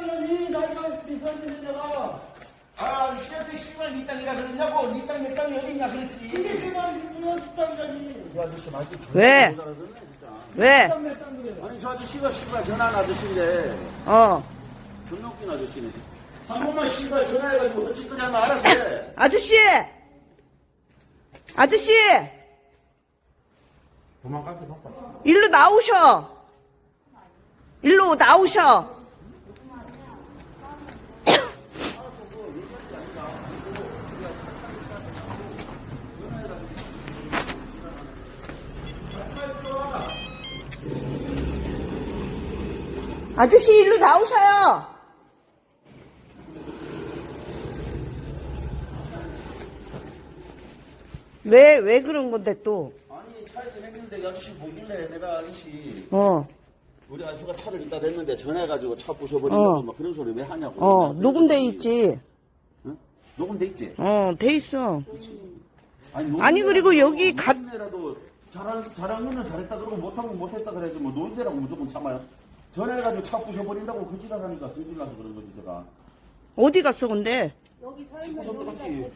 땅이라니 나이가 비싼데 내가 아, 씨한테 씨발 니 땅이라 그러냐고. 니 땅, 내 땅이 어딨냐 이게 그랬지. 그만 그만 땅이라니 이 아저씨 말도 왜? 못 알아듣네, 진짜. 왜? 땅내 땅 그래 아니, 저 아저씨가 씨발 전화한 아저씨인데. 어. 존나 웃긴 아저씨네. 한 번만 씨발 전화해가지고 어찌 그냐면 알아서 해. 아저씨! 아저씨! 도망가게 바빠. 일로 나오셔! 일로 나오셔! 아저씨 일로 나오셔요! 왜, 왜 그런 건데 또? 아니, 차에서 했는데 이 아저씨 보길래 내가 아저씨. 어, 우리 아저씨가 차를 이따 댔는데 전화해가지고 차 부셔버린다고 어. 막 그런 소리 왜 하냐고. 어, 내가 녹음돼 그랬더니, 있지. 응? 녹음돼 있지? 어, 돼 있어. 아니, 아니, 그리고 여기 가- 노인네라도 잘한, 잘한 거는 잘했다 그러고 못한 건 못했다 그래야지 뭐 노인네라고 무조건 참아요. 전화해가지고 차 부셔버린다고 그 지랄하니까 성질나서 그런 거지 제가. 어디 갔어, 근데? 친구 손 똑같이